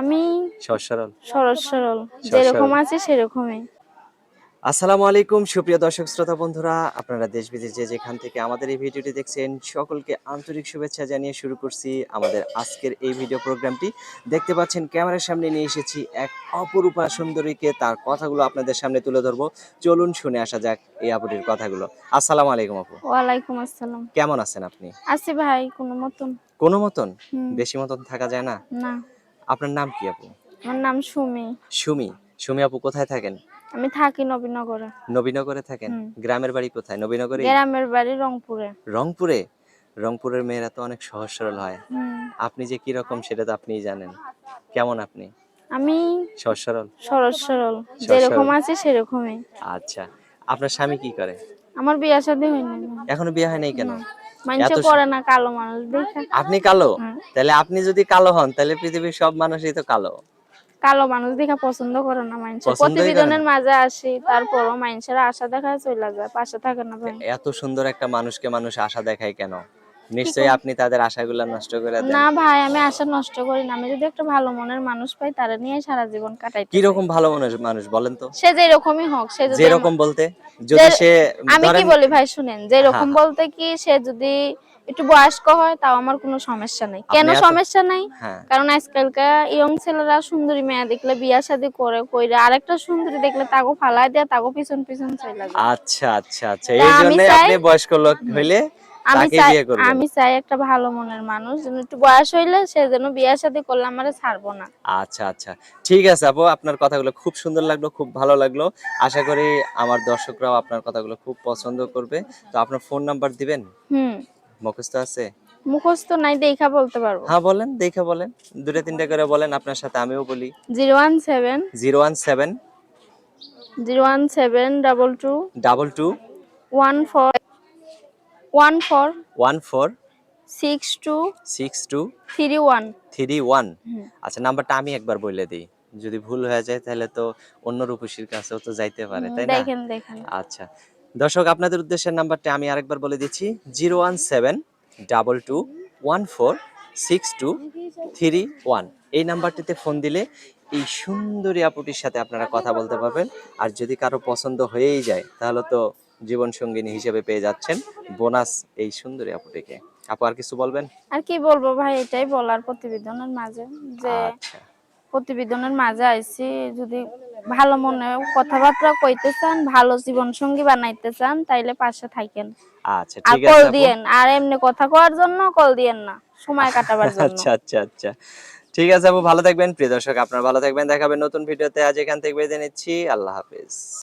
আমি সহজ সরল। সরল। সরল সরল। যেরকম আছে সেরকমই। আসসালামু আলাইকুম সুপ্রিয় দর্শক শ্রোতা বন্ধুরা। আপনারা দেশ বিদেশ যে যেখান থেকে আমাদের এই ভিডিওটি দেখছেন সকলকে আন্তরিক শুভেচ্ছা জানিয়ে শুরু করছি আমাদের আজকের এই ভিডিও প্রোগ্রামটি। দেখতে পাচ্ছেন ক্যামেরার সামনে নিয়ে এসেছি এক অপরূপা সুন্দরীকে। তার কথাগুলো আপনাদের সামনে তুলে ধরবো। চলুন শুনে আসা যাক এই আপুটির কথাগুলো। আসসালামু আলাইকুম আপু। ওয়ালাইকুম আসসালাম। কেমন আছেন আপনি? আছি ভাই কোনো মতন। কোনো মতন? বেশি মতন থাকা যায় না? না। আপনার নাম কি আপু? আমার নাম সুমি। সুমি। সুমি আপু কোথায় থাকেন? আমি থাকি নবীনগরে। নবীনগরে থাকেন? গ্রামের বাড়ি কোথায়? নবীনগরে? গ্রামের বাড়ি রংপুরে। রংপুরে? রংপুরের মেয়েরা তো অনেক সহজ সরল হয়। আপনি যে কি রকম সেটা তো আপনিই জানেন। কেমন আপনি? আমি সহজ সরল? সরল। সরল। যেরকম আছে সেরকমই। আচ্ছা। আপনার স্বামী কি করে? আমার বিয়ে শাদী হয়নি। এখনও বিয়ে হয় নাই কেন? না কালো মানুষ আপনি কালো? তাহলে আপনি যদি কালো হন তাহলে পৃথিবীর সব মানুষই তো কালো। কালো মানুষ দেখা পছন্দ করে না মানুষ পছন্দই প্রতিবেদনের মাঝে আসি তারপরও মানুষের আশা দেখায় চলে যায় পাশে থাকে না ভাই এত সুন্দর একটা মানুষকে মানুষ আশা দেখায় কেন? নিশ্চয়ই আপনি তাদের আশাগুলো নষ্ট করে দেন। না ভাই আমি আশা নষ্ট করি না। আমি যদি একটা ভালো মনের মানুষ পাই তারা নিয়ে সারা জীবন কাটাই কি রকম ভালো মানুষ মানুষ বলেন তো? সে যেরকমই হোক সে যদি যেরকম বলতে যদি সে আমি কি বলি ভাই শুনেন যেরকম হ্যাঁ। বলতে কি সে যদি একটু বয়স্ক হয় তাও আমার কোনো সমস্যা নাই। কেন সমস্যা নাই? হ্যাঁ। কারণ আজকালকার ইয়ং ছেলেরা সুন্দরী মেয়ে দেখলে বিয়া শাদী করে কইরা আরেকটা সুন্দরী দেখলে তাকে ফালাই দেয়া তাকে পিছন পিছন চলে যায়। আচ্ছা আচ্ছা আচ্ছা। এই জন্য আপনি বয়স্ক লোক হইলে আমি চাই আমি চাই একটা ভালো মনের মানুষ একটু বয়স হইলে সে যেন বিয়া শাদী করলে আমারে ছাড়বো না। আচ্ছা আচ্ছা। ঠিক আছে আপু আপনার কথাগুলো খুব সুন্দর লাগল খুব ভালো লাগল। আশা করি আমার দর্শকরাও আপনার কথাগুলো খুব পছন্দ করবে। তো আপনার ফোন নাম্বার দিবেন? হুম। মুখস্থ আছে? মুখস্থ নাই দেখা বলতে পারব। হ্যাঁ বলেন দেখে বলেন। দুটা তিনটা করে বলেন আপনার সাথে আমিও বলি। Zero one seven zero one seven zero one seven double two double two one four one four six two six two three one. Three one. আচ্ছা নাম্বারটা আমি একবার বলে দিই। যদি ভুল হয়ে যায় তাহলে তো অন্য রূপসীর কাছেও তো যাইতে পারে তাই না? দেখেন দেখেন। আচ্ছা। দর্শক আপনাদের উদ্দেশ্যের নাম্বারটা আমি আরেকবার বলে দিচ্ছি। Zero one seven double two one four six two three one. এই নাম্বারটিতে ফোন দিলে এই সুন্দরী আপুটির সাথে আপনারা কথা বলতে পারবেন। আর যদি কারও পছন্দ হয়েই যায় তাহলে তো জীবন সঙ্গিনী হিসেবে পেয়ে যাচ্ছেন বোনাস এই সুন্দরী আপুটিকে। আপু আর কিছু বলবেন? আর কি বলব ভাই এটাই বলার প্রতিবেদনের মাঝে যে আচ্ছা। প্রতিবেদনের মাঝে আইছি যদি ভালো মনে কথাবার্তা কইতে চান ভালো জীবন সঙ্গী বানাইতে চান তাইলে পাশে থাকেন। আচ্ছা ঠিক কল আছে আপু। দিয়েন আর এমনি কথা কওয়ার জন্য কল দিয়েন না সময় কাটাবার জন্য। আচ্ছা আচ্ছা আচ্ছা। ঠিক আছে আপু ভালো থাকবেন। প্রিয় দর্শক আপনারা ভালো থাকবেন। দেখাবেন নতুন ভিডিওতে। আজ এখান থেকে বেঁধে নিচ্ছি। আল্লাহ হাফেজ।